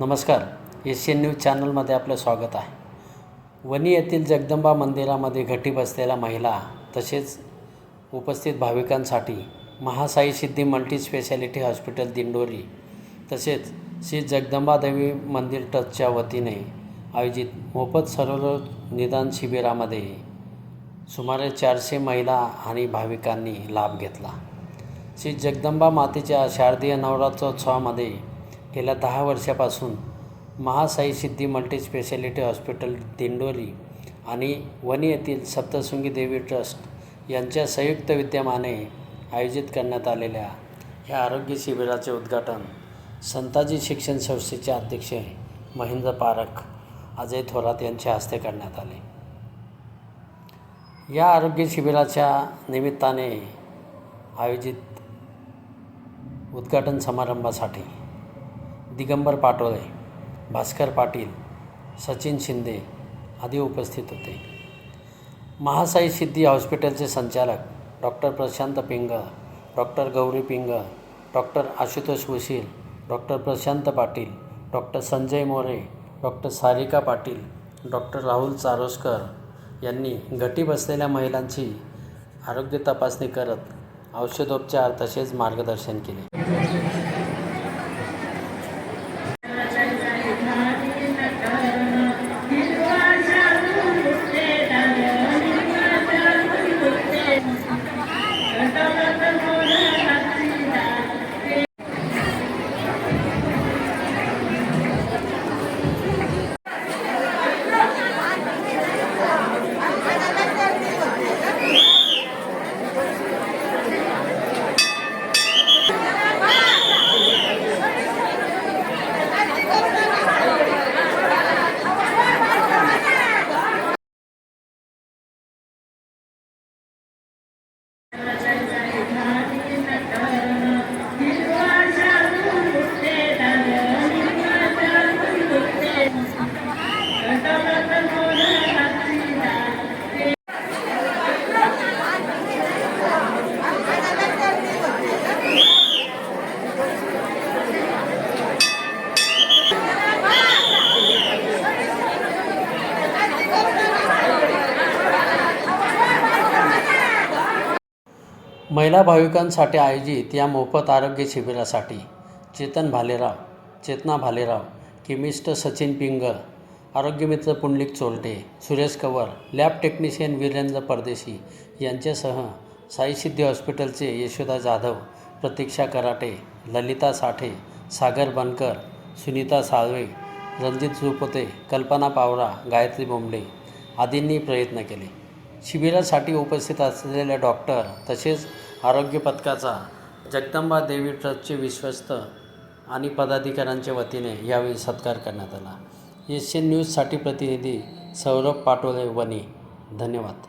नमस्कार. Asian news चॅनलमध्ये आपलं स्वागत आहे. वणी येथील जगदंबा मंदिरामध्ये घटी बसलेल्या महिला तसेच उपस्थित भाविकांसाठी Mahasai Siddhi multi speciality hospital Dindori तसेच श्री जगदंबादेवी मंदिर ट्रस्टच्या वतीने आयोजित मोफत सर्वरोग निदान शिबिरामध्ये सुमारे चारशे महिला आणि भाविकांनी लाभ घेतला. श्री जगदंबा मातेच्या शारदीय नवरात्रोत्सवामध्ये गेल्या दहा वर्षापासून Mahasai Siddhi multi speciality hospital Dindoli आणि वणी येथील सप्तशृंगी देवी ट्रस्ट यांच्या संयुक्त विद्यमाने आयोजित करण्यात आलेल्या ह्या आरोग्य शिबिराचे उद्घाटन संताजी शिक्षण संस्थेचे अध्यक्ष महेंद्र पारख अजय थोरात यांच्या हस्ते करण्यात आले. या आरोग्य शिबिराच्या निमित्ताने आयोजित उद्घाटन समारंभासाठी दिगंबर पाटोळे भास्कर पाटील सचिन शिंदे आदी उपस्थित होते. महासाई सिद्धी हॉस्पिटलचे संचालक doctor Prashant Pingal doctor Gauri Pingal doctor Ashutosh Vashil doctor Prashant Patil doctor Sanjay More doctor Sarika Patil doctor Rahul Charoskar यांनी घटी बसलेल्या महिलांची आरोग्य तपासणी करत औषधोपचार तसेच मार्गदर्शन केले. महिला भाविकांसाठी आयोजित या मोफत आरोग्य शिबिरासाठी चेतन भालेराव चेतना भालेराव केमिस्ट सचिन पिंगळ आरोग्यमित्र Pundalik Cholte Suresh cover lab technician Virendra Pardeshi यांच्यासह साई सिद्धी हॉस्पिटलचे यशोदा जाधव प्रतीक्षा कराटे ललिता साठे सागर बनकर सुनीता साळवे रणजित झुपोते कल्पना पावरा गायत्री बोंबले आदींनी प्रयत्न केले. शिबिरासाठी उपस्थित असलेले डॉक्टर तसेच आरोग्य पथकाचा जगदंबा देवी ट्रस्टचे विश्वस्त आणि पदाधिकाऱ्यांच्या वतीने यावेळी सत्कार करण्यात आला. एशियन न्यूजसाठी प्रतिनिधी सौरभ पाटोले वनी धन्यवाद.